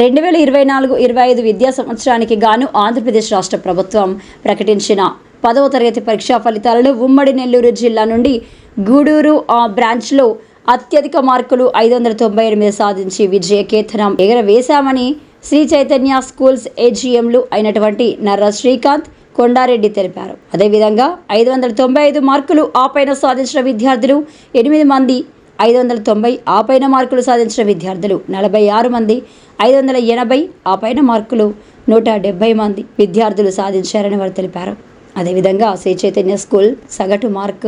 రెండు వేల ఇరవై నాలుగు ఇరవై ఐదు విద్యా సంవత్సరానికి గాను ఆంధ్రప్రదేశ్ రాష్ట్ర ప్రభుత్వం ప్రకటించిన పదవ తరగతి పరీక్షా ఫలితాలలో ఉమ్మడి నెల్లూరు జిల్లా నుండి గూడూరు ఆ బ్రాంచ్లో అత్యధిక మార్కులు ఐదు వందల తొంభై ఎనిమిది సాధించి విజయ కేతనం ఎగరవేశామని శ్రీ చైతన్య స్కూల్స్ ఏజీఎంలు అయినటువంటి నర్ర శ్రీకాంత్ కొండారెడ్డి తెలిపారు. అదేవిధంగా ఐదు వందల తొంభై ఐదు మార్కులు ఆపైన సాధించిన విద్యార్థులు ఎనిమిది మంది ఐదు వందల తొంభై ఆపైన మార్కులు సాధించిన విద్యార్థులు. నలభై ఆరు మంది ఐదు వందల ఎనభై ఆపైన మార్కులు. నూట డెబ్బై మంది విద్యార్థులు సాధించారని వారు తెలిపారు. అదేవిధంగా శ్రీ చైతన్య స్కూల్ సగటు మార్క్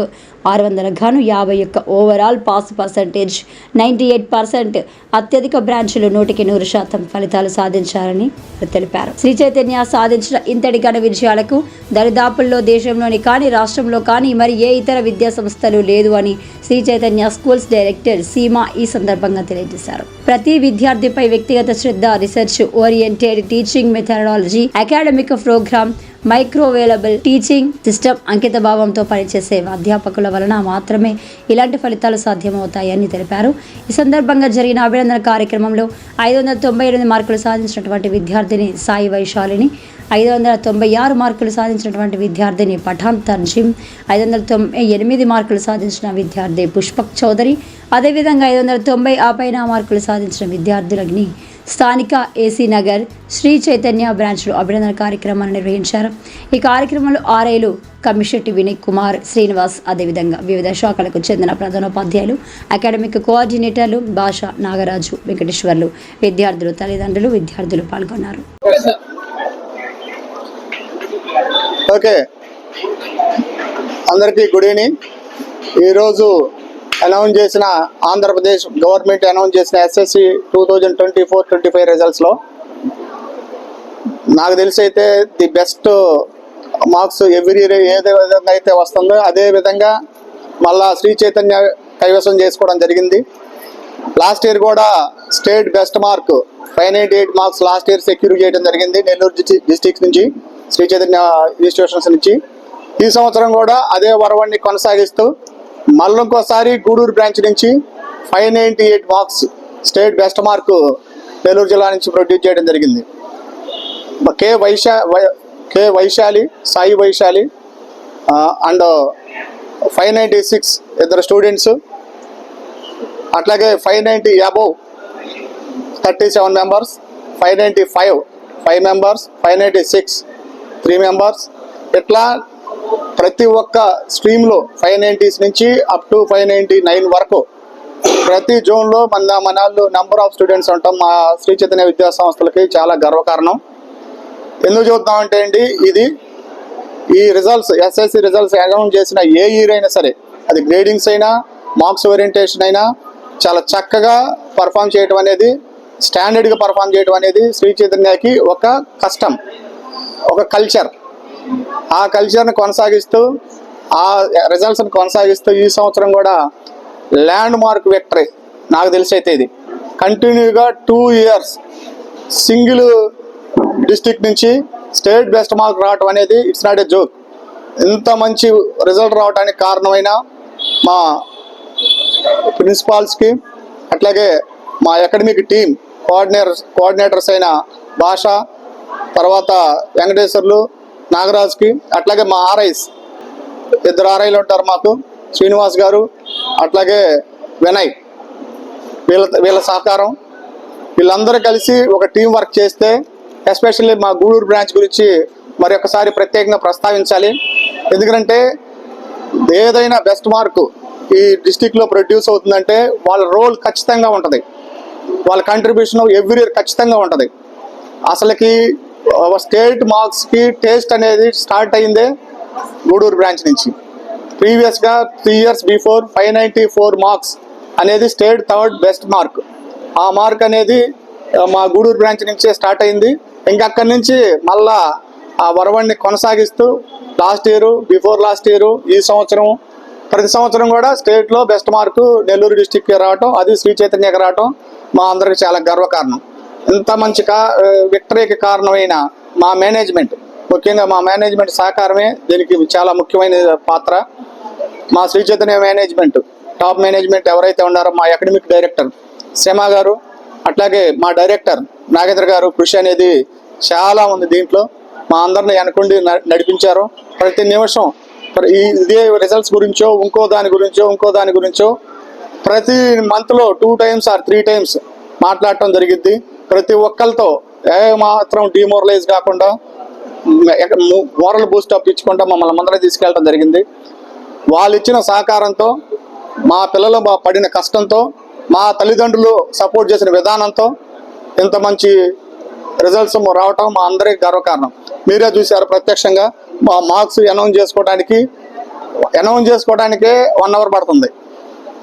ఆరు వందల గాను యాభై ఒక్క overall pass percentage ninety eight percent అత్యధిక బ్రాంచ్లు నూటికి నూరు శాతం ఫలితాలు సాధించారని తెలిపారు. శ్రీ చైతన్య సాధించిన ఇంతటి ఘన విజయాలకు దరిదాపుల్లో దేశంలోని కానీ రాష్ట్రంలో కానీ మరి ఏ ఇతర విద్యా సంస్థలు లేదు అని శ్రీ చైతన్య స్కూల్స్ డైరెక్టర్ సీమా ఈ సందర్భంగా తెలియజేశారు. ప్రతి విద్యార్థిపై వ్యక్తిగత శ్రద్ధ research oriented teaching methodology academic program మైక్రోవేలబుల్ teaching system అంకిత భావంతో పనిచేసే అధ్యాపకుల వలన మాత్రమే ఇలాంటి ఫలితాలు సాధ్యమవుతాయని తెలిపారు. ఈ సందర్భంగా జరిగిన అభినందన కార్యక్రమంలో ఐదు వందల తొంభై ఎనిమిది మార్కులు సాధించినటువంటి విద్యార్థిని సాయి వైశాలిని ఐదు వందల తొంభై ఆరు మార్కులు సాధించినటువంటి విద్యార్థిని పఠాన్ తర్జిమ్ ఐదు వందల తొంభై ఎనిమిది మార్కులు సాధించిన విద్యార్థి పుష్పక్ చౌదరి అదేవిధంగా ఐదు వందల తొంభై ఆపైన మార్కులు సాధించిన విద్యార్థులని స్థానిక ఏసీ నగర్ శ్రీ చైతన్య బ్రాంచ్లో అభినందన కార్యక్రమాన్ని నిర్వహించారు. ఈ కార్యక్రమంలో ఆర్ఐలు కమిషెట్టి వినయ్ కుమార్ శ్రీనివాస్ అదేవిధంగా వివిధ శాఖలకు చెందిన ప్రధానోపాధ్యాయులు అకాడమిక్ కోఆర్డినేటర్లు భాష నాగరాజు వెంకటేశ్వర్లు విద్యార్థులు తల్లిదండ్రులు విద్యార్థులు పాల్గొన్నారు. ఓకే. అందరికీ గుడ్ ఈవినింగ్. ఈరోజు అనౌన్స్ చేసిన ఆంధ్రప్రదేశ్ గవర్నమెంట్ అనౌన్స్ చేసిన SSC two thousand twenty four twenty five రిజల్ట్స్లో నాకు తెలిసి అయితే the best marks every year ఏదే విధంగా అయితే వస్తుందో అదే విధంగా మళ్ళా శ్రీ చైతన్య కైవసం చేసుకోవడం జరిగింది. లాస్ట్ ఇయర్ కూడా state best mark five ninety eight marks last year secure చేయడం జరిగింది నెల్లూరు డిస్టిక్ నుంచి శ్రీ చైతన్య ఇన్స్టిట్యూషన్స్ నుంచి. ఈ సంవత్సరం కూడా అదే వరవడిని కొనసాగిస్తూ మళ్ళీ ఇంకోసారి గూడూరు బ్రాంచ్ నుంచి five ninety eight marks state best mark Nellore జిల్లా నుంచి ప్రొడ్యూస్ చేయడం జరిగింది. కే వైశా why- K Vaishali Sai Vaishali and five ninety six ఇద్దరు స్టూడెంట్స్ అట్లాగే five ninety above thirty seven members five ninety five five members five ninety six three members ఇట్లా ప్రతి ఒక్క స్ట్రీమ్లో ఫైవ్ నైంటీస్ నుంచి up to five ninety nine వరకు ప్రతి జోన్లో మన మనాళ్ళు నెంబర్ ఆఫ్ స్టూడెంట్స్ ఉంటాం. మా శ్రీ చైతన్య విద్యా సంస్థలకి చాలా గర్వకారణం. ఎందుకు చూద్దామంటే అండి ఇది ఈ రిజల్ట్స్ ఎస్ఎస్సి రిజల్ట్స్ అనౌన్స్ చేసిన ఏ ఇయర్ అయినా సరే అది గ్రేడింగ్స్ అయినా మార్క్స్ ఓరియంటేషన్ అయినా చాలా చక్కగా పర్ఫామ్ చేయడం అనేది స్టాండర్డ్గా పర్ఫామ్ చేయడం అనేది శ్రీ చైతన్యకి ఒక కష్టం ఒక కల్చర్ ఆ కల్చర్ని కొనసాగిస్తూ ఆ రిజల్ట్స్ని కొనసాగిస్తూ ఈ సంవత్సరం కూడా ల్యాండ్ మార్క్ విక్టరీ నాకు తెలిసి అయితే ఇది. కంటిన్యూగా టూ ఇయర్స్ సింగిల్ డిస్టిక్ నుంచి స్టేట్ బెస్ట్ మార్క్ రావటం అనేది ఇట్స్ నాట్ ఏ జోక్ ఇంత మంచి రిజల్ట్ రావడానికి కారణమైన మా ప్రిన్సిపాల్స్కి అట్లాగే మా అకాడమిక్ టీం కోఆర్డినేటర్స్ కోఆర్డినేటర్స్ అయిన భాష తర్వాత వెంకటేశ్వర్లు నాగరాజ్కి అట్లాగే మా ఆర్ఐస్ ఇద్దరు ఆర్ఐలు ఉంటారు మాకు శ్రీనివాస్ గారు అట్లాగే వినయ్. వీళ్ళ వీళ్ళ సహకారం. వీళ్ళందరూ కలిసి ఒక టీం వర్క్ చేస్తే ఎస్పెషల్లీ మా గూడూరు బ్రాంచ్ గురించి మరి ఒకసారి ప్రత్యేకంగా ప్రస్తావించాలి. ఎందుకంటే ఏదైనా బెస్ట్ మార్కు ఈ డిస్టిక్లో ప్రొడ్యూస్ అవుతుందంటే వాళ్ళ రోల్ ఖచ్చితంగా ఉంటుంది. వాళ్ళ కంట్రిబ్యూషన్ ఎవ్రీ ఇయర్ ఖచ్చితంగా ఉంటుంది. అసలుకి స్టేట్ మార్క్స్కి టేస్ట్ అనేది స్టార్ట్ అయిందే గూడూరు బ్రాంచ్ నుంచి. ప్రీవియస్గా three years before five ninety four marks అనేది స్టేట్ థర్డ్ బెస్ట్ మార్క్ ఆ మార్క్ అనేది మా గూడూరు బ్రాంచ్ నుంచే స్టార్ట్ అయింది. ఇంకా అక్కడి నుంచి మళ్ళా ఆ వరవడిని కొనసాగిస్తూ last year before last year ఈ సంవత్సరం ప్రతి సంవత్సరం కూడా స్టేట్లో బెస్ట్ మార్కు నెల్లూరు డిస్టిక్కి రావటం అది శ్రీ చైతన్యకి రావటం మా అందరికి చాలా గర్వకారణం. ఇంత మంచి కా విక్టరీకి కారణమైన మా మేనేజ్మెంట్. ముఖ్యంగా మా మేనేజ్మెంట్ సహకారమే దీనికి చాలా ముఖ్యమైన పాత్ర. మా Sri Chaitanya management top management ఎవరైతే ఉన్నారో మా అకాడమిక్ డైరెక్టర్ శ్రమ గారు అట్లాగే మా డైరెక్టర్ నాగేంద్ర గారు కృషి అనేది చాలా ఉంది దీంట్లో. మా అందరిని వెనకుండి న- నడిపించారు. ప్రతి నిమిషం ఈ ఇదే రిజల్ట్స్ గురించో ఇంకో దాని గురించో ఇంకో దాని గురించో ప్రతి మంత్లో two times or three times మాట్లాడటం జరిగిద్ది. ప్రతి ఒక్కరితో ఏ మాత్రం డిమోరలైజ్ కాకుండా మోరల్ బూస్ట్ అప్ ఇచ్చుకుంటా మమ్మల్ని ముందర తీసుకెళ్ళడం జరిగింది. వాళ్ళు ఇచ్చిన సహకారంతో మా పిల్లలు మా పడిన కష్టంతో మా తల్లిదండ్రులు సపోర్ట్ చేసిన విధానంతో ఇంత మంచి రిజల్ట్స్ రావటం మా అందరికి గర్వకారణం. మీరే చూశారు ప్రత్యక్షంగా మా మార్క్స్ అనౌన్స్ చేసుకోవడానికి అనౌన్స్ చేసుకోవడానికే వన్ అవర్ పడుతుంది.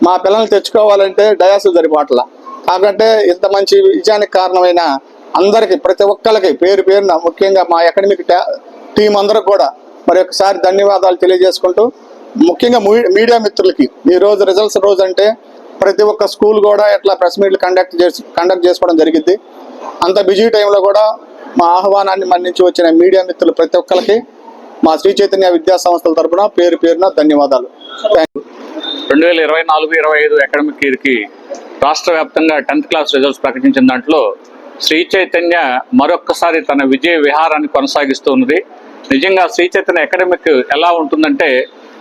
మా పిల్లల్ని తెచ్చుకోవాలంటే డయాసిల్ సరిపోవట్లా కాబట్టి ఇంత మంచి విజయానికి కారణమైన అందరికి ప్రతి ఒక్కరికి పేరు పేరున ముఖ్యంగా మా అకాడమిక్ టీం అందరికి కూడా మరి ఒకసారి ధన్యవాదాలు తెలియజేసుకుంటూ ముఖ్యంగా మీ- మీడియా మిత్రులకి ఈ రోజు రిజల్ట్స్ రోజు అంటే ప్రతి ఒక్క స్కూల్ కూడా ఇట్లా ప్రెస్ మీట్లు కండక్ట్ చేసి కండక్ట్ చేసుకోవడం జరిగింది అంత బిజీ టైంలో కూడా మా ఆహ్వానాన్ని మన్నించి వచ్చిన మీడియా మిత్రులు ప్రతి ఒక్కరికి మా శ్రీ చైతన్య విద్యా సంస్థల తరపున పేరు పేరున ధన్యవాదాలు. థ్యాంక్ యూ రెండు వేల ఇరవై నాలుగు ఇరవై ఐదు అకాడమిక్ ఇయర్కి రాష్ట్ర వ్యాప్తంగా టెన్త్ క్లాస్ రిజల్ట్స్ ప్రకటించిన దాంట్లో శ్రీ చైతన్య మరొక్కసారి తన విజయ విహారాన్ని కొనసాగిస్తూ ఉన్నది. నిజంగా శ్రీ చైతన్య అకాడమిక్ ఎలా ఉంటుందంటే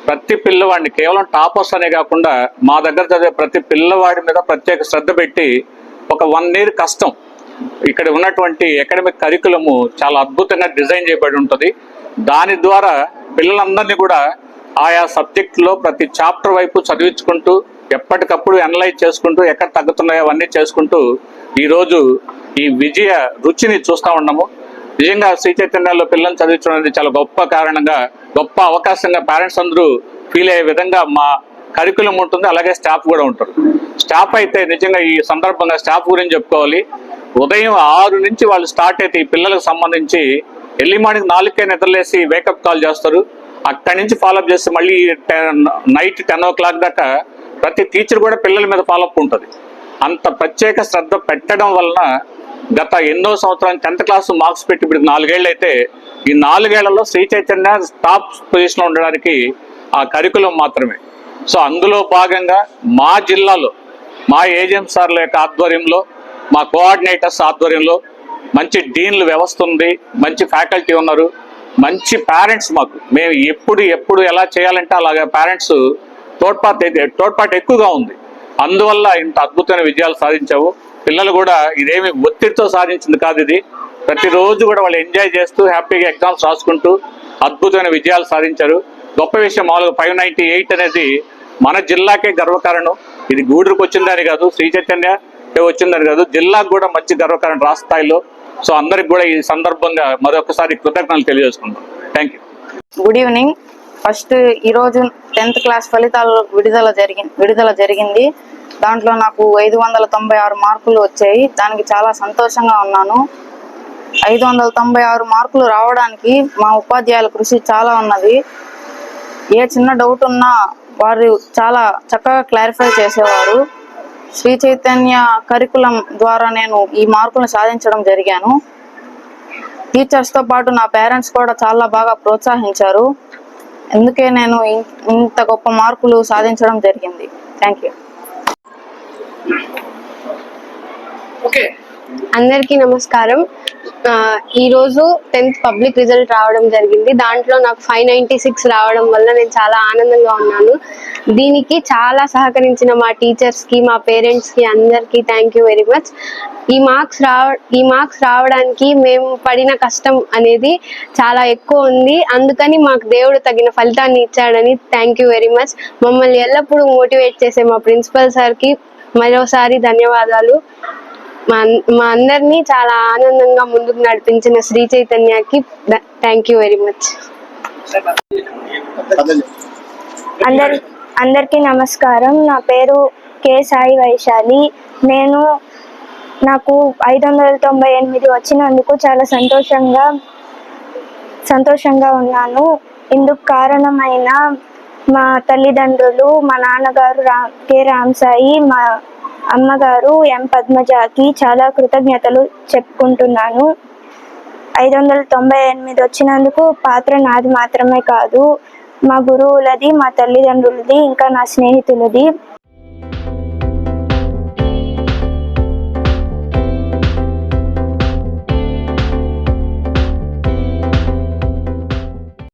ప్రతి పిల్లవాడిని కేవలం టాపర్స్ అనే కాకుండా మా దగ్గర చదివే ప్రతి పిల్లవాడి మీద ప్రత్యేక శ్రద్ధ పెట్టి ఒక వన్ ఇయర్ కష్టం. ఇక్కడ ఉన్నటువంటి అకాడమిక్ కరికులము చాలా అద్భుతంగా డిజైన్ చేయబడి ఉంటుంది. దాని ద్వారా పిల్లలందరినీ కూడా ఆయా సబ్జెక్టులో ప్రతి చాప్టర్ వైపు చదివించుకుంటూ ఎప్పటికప్పుడు అనలైజ్ చేసుకుంటూ ఎక్కడ తగ్గుతున్నాయో అవన్నీ చేసుకుంటూ ఈరోజు ఈ విజయ రుచిని చూస్తూ ఉన్నాము. నిజంగా శ్రీ చైతన్యాల్లో పిల్లల్ని చదివించడం చాలా గొప్ప కారణంగా గొప్ప అవకాశంగా పేరెంట్స్ అందరూ ఫీల్ అయ్యే విధంగా మా కరికులం ఉంటుంది అలాగే స్టాఫ్ కూడా ఉంటారు. స్టాఫ్ అయితే నిజంగా ఈ సందర్భంగా స్టాఫ్ గురించి చెప్పుకోవాలి. ఉదయం ఆరు నుంచి వాళ్ళు స్టార్ట్ అయితే ఈ పిల్లలకు సంబంధించి ఎర్లీ మార్నింగ్ నాలుగుకే నిద్రలేసి వేకప్ కాల్ చేస్తారు. అక్కడి నుంచి ఫాలోఅప్ చేస్తే మళ్ళీ నైట్ టెన్ ఓ క్లాక్ దాకా ప్రతి టీచర్ కూడా పిల్లల మీద ఫాలోఅప్ ఉంటుంది. అంత ప్రత్యేక శ్రద్ధ పెట్టడం వలన గత ఎన్నో సంవత్సరాలు టెన్త్ క్లాస్ మార్క్స్ పెట్టి ఇప్పుడు నాలుగేళ్ళు అయితే ఈ నాలుగేళ్ళలో శ్రీ చైతన్య టాప్ పొజిషన్లో ఉండడానికి ఆ కరికులం మాత్రమే. సో అందులో భాగంగా మా జిల్లాలో మా ఏజెంట్ సార్ల యొక్క ఆధ్వర్యంలో మా కోఆర్డినేటర్స్ ఆధ్వర్యంలో మంచి డీన్లు వ్యవస్థ ఉంది మంచి ఫ్యాకల్టీ ఉన్నారు మంచి పేరెంట్స్ మాకు. మేము ఎప్పుడు ఎప్పుడు ఎలా చేయాలంటే అలాగే పేరెంట్స్ తోడ్పాటు అయితే తోడ్పాటు ఎక్కువగా ఉంది. అందువల్ల ఇంత అద్భుతమైన విజయాలు సాధించావు. పిల్లలు కూడా ఇదేమి ఒత్తిడితో సాధించింది కాదు ఇది. ప్రతిరోజు కూడా వాళ్ళు ఎంజాయ్ చేస్తూ హ్యాపీగా ఎగ్జామ్స్ రాసుకుంటూ అద్భుతమైన విజయాలు సాధించారు. గొప్ప విషయం మామూలుగా ఫైవ్ నైన్టీ ఎయిట్ అనేది మన జిల్లాకే గర్వకారణం. ఇది గూడూరుకు వచ్చిందని కాదు శ్రీ చైతన్య వచ్చిందని కాదు జిల్లాకు కూడా మంచి గర్వకారణం రాష్ట్ర స్థాయిలో. సో అందరికి కూడా ఈ సందర్భంగా మరొకసారి కృతజ్ఞతలు తెలియజేసుకుంటాం thank you good evening first ఈరోజు టెన్త్ క్లాస్ ఫలితాలు విడుదల జరిగింది విడుదల జరిగింది. దాంట్లో నాకు ఐదు వందల తొంభై ఆరు మార్కులు వచ్చాయి. దానికి చాలా సంతోషంగా ఉన్నాను. ఐదు వందల తొంభై ఆరు మార్కులు రావడానికి మా ఉపాధ్యాయుల కృషి చాలా ఉన్నది. ఏ చిన్న డౌట్ ఉన్నా వారు చాలా చక్కగా క్లారిఫై చేసేవారు. శ్రీ చైతన్య కరికులం ద్వారా నేను ఈ మార్కులను సాధించడం జరిగాను. టీచర్స్తో పాటు నా పేరెంట్స్ కూడా చాలా బాగా ప్రోత్సహించారు. అందుకే నేను ఇంత గొప్ప మార్కులు సాధించడం జరిగింది. థ్యాంక్ యూ అందరికీ నమస్కారం. ఈరోజు టెన్త్ పబ్లిక్ రిజల్ట్ రావడం జరిగింది. దాంట్లో నాకు ఫైవ్ నైంటీ సిక్స్ రావడం వల్ల నేను చాలా ఆనందంగా ఉన్నాను. దీనికి చాలా సహకరించిన మా టీచర్స్కి మా పేరెంట్స్కి అందరికీ థ్యాంక్ యూ వెరీ మచ్ ఈ మార్క్స్ రావ ఈ మార్క్స్ రావడానికి మేము పడిన కష్టం అనేది చాలా ఎక్కువ ఉంది. అందుకని మాకు దేవుడు తగిన ఫలితాన్ని ఇచ్చాడని థ్యాంక్ యూ వెరీ మచ్ మమ్మల్ని ఎల్లప్పుడూ మోటివేట్ చేసే మా ప్రిన్సిపల్ సార్కి మరోసారి ధన్యవాదాలు. మా అన్- మా అందరినీ చాలా ఆనందంగా ముందుకు నడిపించిన శ్రీ చైతన్యకి థ్యాంక్ యూ వెరీ మచ్ అందరి అందరికీ నమస్కారం. నా పేరు కే సాయి వైశాలి. నేను నాకు ఐదు వందల తొంభై ఎనిమిది వచ్చినందుకు చాలా సంతోషంగా సంతోషంగా ఉన్నాను. ఇందుకు కారణమైన మా తల్లిదండ్రులు మా నాన్నగారు రా కె రామసాయి మా అమ్మగారు ఎం పద్మజాకి చాలా కృతజ్ఞతలు చెప్పుకుంటున్నాను. ఐదు వందల తొంభై ఎనిమిది వచ్చినందుకు పాత్ర నాది మాత్రమే కాదు. మా గురువులది మా తల్లిదండ్రులది ఇంకా నా స్నేహితులది.